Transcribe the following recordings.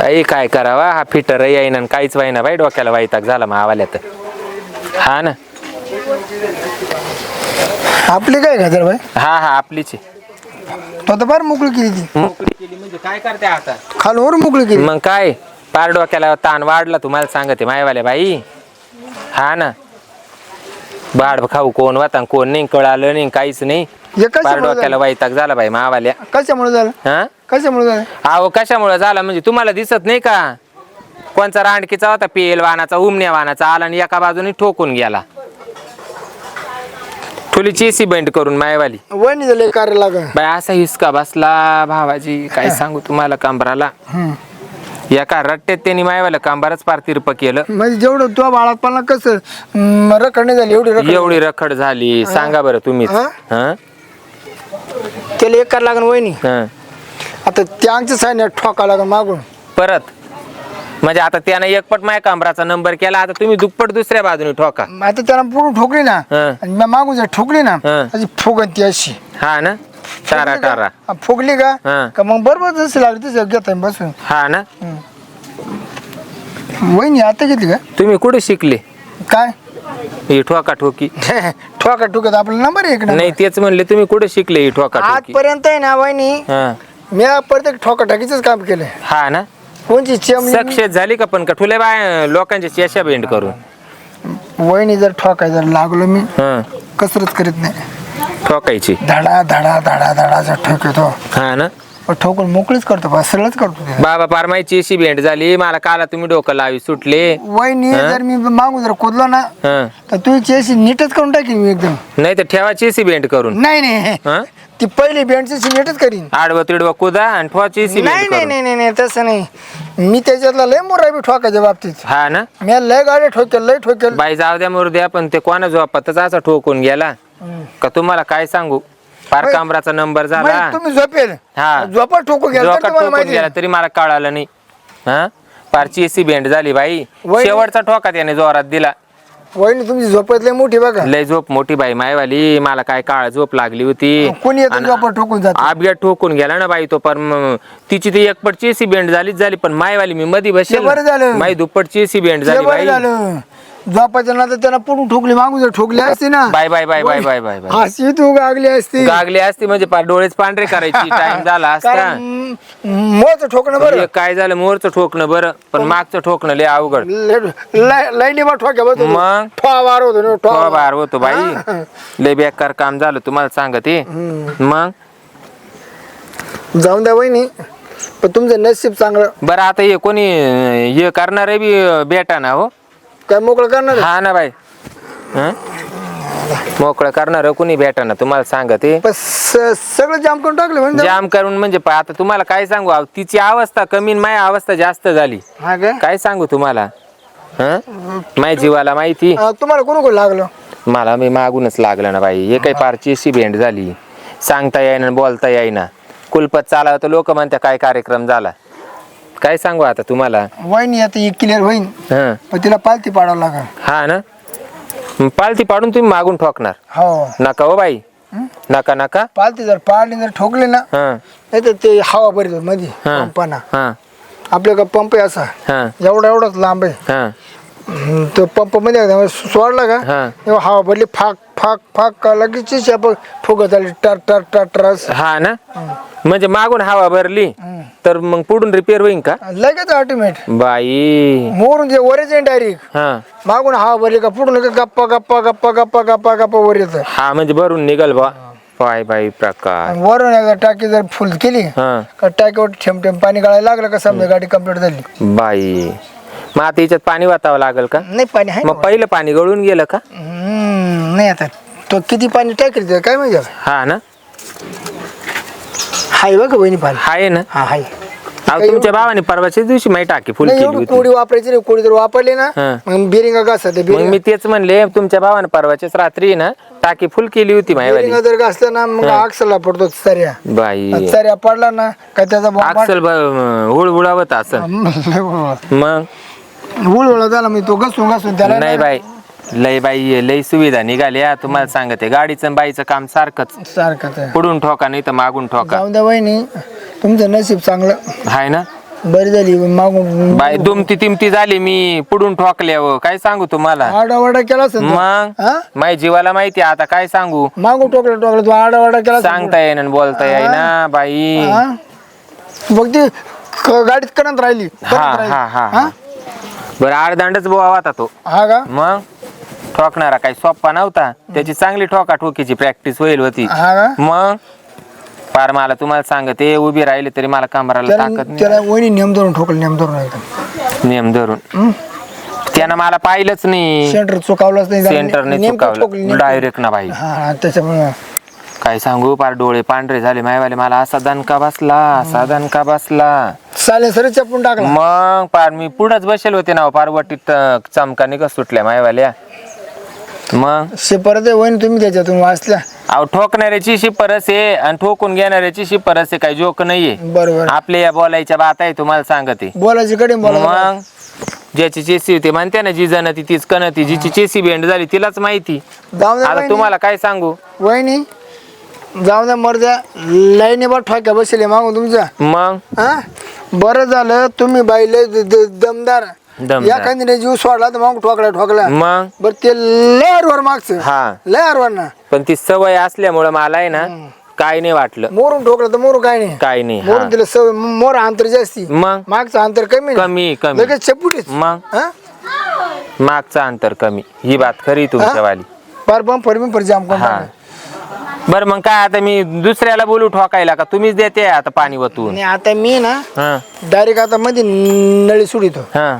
काही काय करावा? हा फिटर येईन आणि काहीच वाईना बाई डोक्याला वाईताक झाला मावाल्यात हा ना? आपली काय गजर भाई हा हा आपलीच आहे. तो तर फार मोकळी केली ती. मोकळी केली म्हणजे काय करते आता? खालवर मोकळी केली. मग काय? पार डोक्याला ताण वाढला तुम्हाला सांगते मायवाले बाई. हा ना? बाड खाऊ कोण वाता कोण नाही कळालं नाही काहीच नाही. हे पार कशामुळे डोक्याला वाईताक झाला बाई मावाल्या कशामुळे झालं? हा? कशामुळे झालं? अहो कशामुळे झाला? म्हणजे तुम्हाला दिसत नाही का? कोणचा रांडकीचा होता पेल वानाचा उमण्या वानाचा आला आणि एका बाजूने ठोकून गेला. ठुली चेसी बंड करून मायवाली. वहिनी झाले कार्य लागा बाय असा हिसका बसला भावाजी. काय सांगू तुम्हाला कांबराला एका रट्ट्यात त्यांनी मायवाला कांबारच पार तिरप केलं. म्हणजे जेवढं तो बाळापणा कसं रखड नाही झाली एवढी रखड एवढी रखड झाली. सांगा बरं तुम्हीच. हा? हं? त्याला एक कार लागन वहिनी. हं. आता त्यांचं साईन ठोका लागन मागून. परत. म्हणजे आता त्यानं एकपट माय कांबराचा नंबर केला आता तुम्ही दुप्पट दुसऱ्या बाजूने ठोका. मग आता त्याला पुढे ठोकली ना हं. आणि मागून जर ठोकली ना हं. अशी फुगन ती अशी. हा ना? टारा टारा हा, फुगली का? हं. का मग बरोबर जसं लागली तसं घेत बसून. हा ना? वहिनी आता घेतली का? तुम्ही कुठे शिकले? काय? ही ठोका ठोकी ठोका ठोकत आपला नंबर एक ना नाही तेच म्हणले तुम्ही कुठे शिकले ही ठोका ठोकी आजपर्यंत आहे ना वहिनी हा. मी प्रत्येक ठोका टाकीच काम केलंय. हा ना? कोणची चेमणी सक्सेस झाली का पण का ठुले बाय लोकांच्या चेशा बेंड करून. वहिनी जर ठोकाय जर लागलो मी हं. कसरत करीत नाही. ठोकायची. धडा धडा धडा धडा जर ठोकतो. हा ना? ठोकून मोकळीच करतो बा सरळच करतो ते. बाबा पारमाईची अशी भेंट झाली. मला काला तुम्ही डोकं लावी सुटले. वहिनी? जर मी मागून जर कोदलो ना हं. तर तू चेशी नीटच करून टाकीन मी एकदम. नाही तर ठेवाची अशी भेंट करून. नाही नाही. हं? ती पहिली बँडची नीटच करीन. आडवं तिडवं कुदा आणि अशी नाही भेंट नाही करून. नाही नाही नाही तसं नाही. मी त्याच्यातला लय मोरा बी ठोकायच्या बाबतीत. हा ना? मी लय गाडी ठोकेल लय ठोकेल. बाई जाऊ द्या मरू द्या पण ते कोणा झोपातच असा ठोकून गेला? का तुम्हाला काय सांगू? पार होय. कांबराचा नंबर झाला. तुम्ही झोपेल. हा. झोपा ठोकू घ्या जोका तुम्हाला ठोकून माहिती गेला तरी मला कळालं नाही. हा? पारची अशी भेंट झाली बाई. वय- शेवटचा ठोका त्याने जोरात दिला. वहिनी तुमची झोपत लय मोठी बघा. लय झोप मोठी बाई मायवाली. मला काय काळ झोप लागली होती. कोणी येतं आणि झोपा ठोकून जात? अपघात ठोकून गेला ना बाई तो पण मग तिची ती एकपटची अशी बेंड झालीच झाली पण मायवाली मी मधी बसेल बरं झालं. माई दुप्पटची अशी बेंड झाली बाई. झालं. झोपाच्या नंतर त्याला पुढून ठोकली मागून जर ठोकली असती ना bye bye bye bye bye bye bye. अशी तू गागली असती. गागली असती म्हणजे पार डोळेच पांढरे करायची टाइम झाला असता. कारण मोच ठोकणं बरं. हे काय झालं मोरचं ठोकणं बरं पण मागचं ठोकणं लय अवघड. लाईनी बा ठोक्या बघ मग? ठोवा वार होतो ना, ठोवा बार होतो बाई. लय बेकार काम झालं तुम्हाला सांगते. मग? जाऊन द्या वहिनी पण तुमचं नशीब चांगलं. बरं आता हे कोणी हे करणार बी बेटा ना हो. काय मोकळं करणार आहे? हा ना बाई. हं? मोकळं करणार कोणी भेटा ना तुम्हाला सांगते. पण स- सगळं जाम करून टाकलं म्हणजे? जाम करून म्हणजे पहा, आता तुम्हाला काय सांगू अहो, तिची अवस्था कमी माझी अवस्था जास्त झाली. हा काय काय सांगू तुम्हाला? हं? माझ्या जीवाला माहिती? तुम्हाला कोण कोण लागलं? मला मी मागूनच लागलं ना बाई. हे काही पारची अशी भेंड झाली. सांगता येईना बोलता येईना. कुलपत चालावं तर लोक म्हणत्या काय कार्यक्रम झाला? काय सांगू आता तुम्हाला? वहिनी आता एक क्लिअर होईन. हं. पण तिला पालती पाडावं लागल. हा ना? मग पालती पाडून तुम्ही मागून ठोकणार. हो. नका हो बाई. नका नका. पालती जर पाडली जर ठोकली ना हं. नाही तर ते हवा बरी होत मध्ये हा. पंपाना. हा. आपल्या का पंप आहे असा. हा. एवढा एवढाच लांब आहे. हा. हम्म, तो पंपमध्ये सोडला का हा. तेव्हा हवा भरली फाक. फाक फाक का लगेच आपण फुगत आली टर टर टर टर असं. हा ना? म्हणजे मागून हवा भरली तर मग पुढून रिपेअर होईन का? लगेच ऑटोमेट बाई. मोरून जे वरच आहे डायरेक्ट हा. मागून हवा भरली का पुढून लगेच गप्पा गप्पा गप्पा गप्पा गप्पा गप्पा वर येतं. हा म्हणजे भरून निघल बा. बाय बाई प्रकार. वरून एकदा टाकी जर फुल केली हा. का टाकीवर ठेम ठेम पाणी गाळायला लागलं का समजा गाडी कंप्लीट झाली? बाई. मग आता याच्यात पाणी वाचावं लागेल का? नाही पाणी आहे ना. मग पहिलं पाणी गळून गेलं का? नाही आता. तो किती पाणी टाकेल काय माहिती आता? हा ना. हाय बघ बहिणी पाणी. आहे ना. हा हाय. अहो तुमच्या भावाने परवाच्या दिवशी माही टाकी फुल नाही केली एवढी होती. कोडी वापरायची नाही कोडी जर वापरली ना हा. मग बिरिंगा घासतात ते मग बिरिंगा. मी तेच म्हणले तुमच्या भावाने परवाच्याच रात्री ना टाकी फुल केली होती मायवाली बिरिंगा जर घासलं ना मग आक्सला पडतो सऱ्या. बाई. सऱ्या पडला ना का त्याचा बॉम्ब अक्सल हुळहुळावत असं मग? उळवळा झाला मी तो घासून घासून त्याला नाही बाई. लय बाई लय सुविधा निघाल्या. तुम्हाला सांगते गाडीचं आणि बाईचं काम सारखंच. सारखंच आहे. पुढून ठोका नाही तर मागून ठोका. जाऊन द्या वहिनी तुमचं नशीब चांगलं. हाय ना? बरी झाली मागून बाई दुमती तिमती झाली मी पुढून ठोकल्यावर. काय सांगू तुम्हाला? आडावाडा केला असेल तो. मग? हा? माझ्या जीवाला माहिती आता काय सांगू? मागून टोकला टोकला तू आडावाडा केला असेल. सांगता येईना आणि बोलता येईना बाई. हा? बघ ती क- गाडीत करत राहिली हा राहिली. हा हा हा? बरं अर्धांडच बोवा होता तो. हा का? मग? ठोकणारा काही सोप्पा नव्हता. त्याची चांगली ठोका ठोकीची प्रॅक्टिस होईल होती. हा का? मग? पार मला तुम्हाला सांगते उभी राहिली तरी मला कमराला ताकद त्याला वहिनी नेम धरून ठोकलं नेम धरून एकदम. नियम धरून. हं? त्यानं मला पाहिलंच नाही. सेंटर चुकावलंच नाही सेंटरने नेमकं ठोकलं, चुकावलं नेमकं. डायरेक्ट ना हा हा त्याच्यामुळे. काय सांगू पार डोळे पांढरे झाले. मायवाले मला असा दणका बसला असा दणका बसला. साले सरी चपून टाकला. मग पार मी पुढंच बसेल होते ना पार वटीत अं, चमका निघत सुटल्या मायवाल्या. मग? शे परत आहे वहिनी तुम्ही त्याच्यातून वाचल्या अहो ठोकणाऱ्याची शिपरस आहे आणि ठोकून घेणाऱ्याची शिपरस आहे काही जोक नाहीये. बरोबर. आपल्या या बोलायच्या बात आहे तुम्हाला सांगते. बोलायची कडे बोला मग? ज्याची चेसी होती म्हणते ना जी जनती तीच कणती जिची चेसी बेंड झाली तिलाच माहिती. जाऊ आता वहिनी. तुम्हाला काय सांगू? वहिनी जाऊ द्या मर द्या लाईनी बा ठोक्या बसले मागून तुमच्या मग? हा? बरं झालं तुम्ही बाई लय द- द- दमदार. दमदार. या जीव सोडला तर मग ठोकला ठोकला. मग? बर ते लय वर मागचं. हा. लय वर ना. पण ती सवय असल्यामुळं मला आहे ना काय नाही वाटलं. मोरून ठोकलं तर मोरू काय नाही. काय नाही हा. मोरून तिला सवय मोर अंतर जास्ती. मग? मागचं अंतर कमी ना. कमी कमी. लगेच चपुटीच मग? हा? मागचं अंतर कमी. ही बात खरी तुमच्यावाली. पार बंपर बिंपर जाम करून हा. बर मग काय आता मी दुसऱ्याला बोलू ठोकायला का? तुम्हीच देते आता पाणी वतून. आणि आता मी ना हा. डायरेक्ट आता मध्ये नळी सोडितो हा.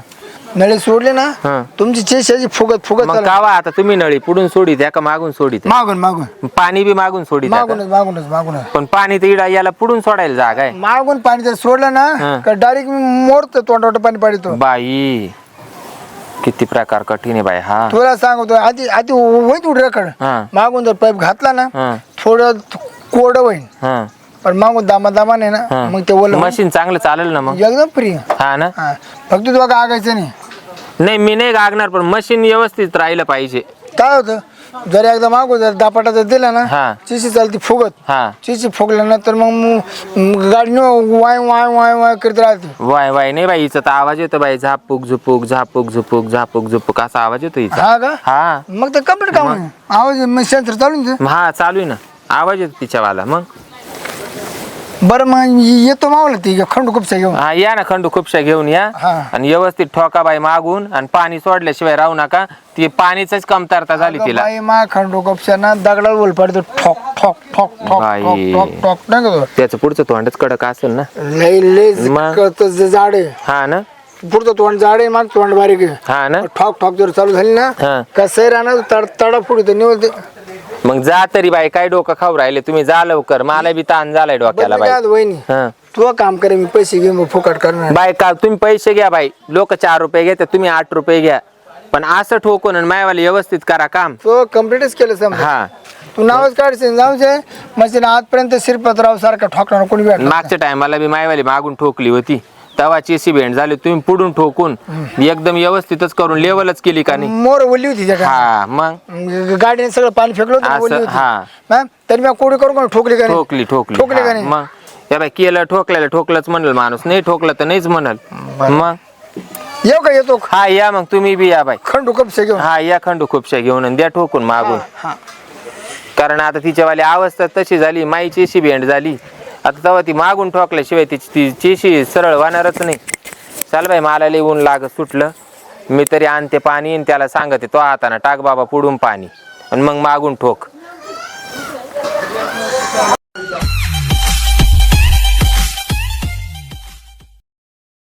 नळी सोडले ना हा. तुमची चेशाची फुगत फुगत मग चालू. कावा आता तुम्ही नळी पुढून सोडी द्या का मागून सोडी मागून मागून पाणी बी मागून सोडी का? मागूनच मागूनच मागूनच पण पाणी तर इडा याला पुढून सोडायला जागा आहे मागून पाणी जर सोडलं हा. ना डायरेक्ट मी मोडतो तोंडावर पाणी पाडतो बाई किती प्रकार कठीण आहे बाई हा तुला सांगतो आधी आधी होईत उठ रेकड हा. मागून जर पाईप घातला ना हा थोडं कोरड होईन हा पण मागून दामा दामाने ना. मग ते ओलं होईन. मशीन चांगलं चालेल ना मग? एकदम फ्री हा ना? हा. फक्त तुला काय आगायचं नाही. नाही मी नाही गागणार पण मशीन व्यवस्थित राहिलं पाहिजे. काय होतं जर एकदा मागू जर दापाटा जर दिला ना हा. चिशी चालती फुगत. हा. चिशी फुगल्यानंतर मग मग गाडी वाय वाय वाय वाय करत राहते. वाय वाय नाही बाई हिचा तर आवाज येतो बाई झापूक झुपूक झापूक झुपूक झापूक झुपूक असा आवाज येतो हिचा. हा का? हा. मग ते कंप्लीट काम. आवाज मग सेन्सर चालून दे. हा चालू आहे ना. आवाज येतो तिच्यावाला मग? बरं मग येतो मावला ती खंडू खुपसा घेऊन. हा या ना खंडू खुपशा घेऊन या. हा. आणि व्यवस्थित ठोका बाई मागून आणि पाणी सोडल्याशिवाय राहू नका. ती पाणीच कमतरता झाली तिला. बाई मा खंडू खुपसा ना दगडाला बोल पडतो. ठोक ठोक ठोक ठोक बाई. ठोक ठोक ठोक नाही का तो? त्याचं पुढचं तोंडच कडक असेल ना. लय लय मग? जाड आहे. हा ना. पुढचं तोंड जाड आहे माग तोंड बारीक आहे. हा ना. ठोक ठोक जर चालू झाली ना. कसं राहणार तड तडा पुढे निवडते. मग जा तरी बाई काय डोकं खाऊ राहिले? तुम्ही जा लवकर. मला बी ताण झालाय डोक्याला बाई. वहिनी. हा. तू काम करे मी पैसे घे मग फुकट करणार. बाय का तुम्ही पैसे घ्या बाई. लोक चार रुपये घेते तुम्ही आठ रुपये घ्या. पण असं ठोकून आणि मायवाले व्यवस्थित करा काम. तो कम्प्लीटच केलं समजा. हा. तू नावच काढशील जाऊचे म्हणजे आजपर्यंत शिरपतराव सारखा ठोकणार कोणी भेटणार मागच्या टायमाला बी मायवाली मागून ठोकली होती. तेव्हा चेसी भेंड झाली तुम्ही पुढून ठोकून एकदम व्यवस्थितच करून लेवलच केली का नाही? मोर ओली होती त्या हा मग? गाडीने गाडीने सगळं पाणी फेकलं होतं ना, असं, ओली होती. हा. मॅम तरी मी कोडी करून कोणी ठोकली का नाही? ठोकली ठोकली. ठोकली का हा, नाही? मग? या बाई केलं ठोकलेलं ठोकलंच म्हणल माणूस. नाही ठोकलं तर नाहीच म्हणल. मग? येऊ का येतो? हा या मग तुम्ही बी या बाई. खंडू कपसे घेऊन. हा या खंडू खुपशा घेऊन आणि द्या ठोकून मागून. हा कारण आता तिच्यावाली अवस्था तशी झाली माई चेशी भेंड झाली. आता तेव्हा ती मागून ठोकल्याशिवाय तिची ती चेशी सरळ वाहणारच नाही. चाल बाई मला लिहून लाग सुटलं. मी तरी आणते पाणी आणि त्याला सांगते तो हाताना टाक बाबा पुढून पाणी. आणि मग मागून ठोक.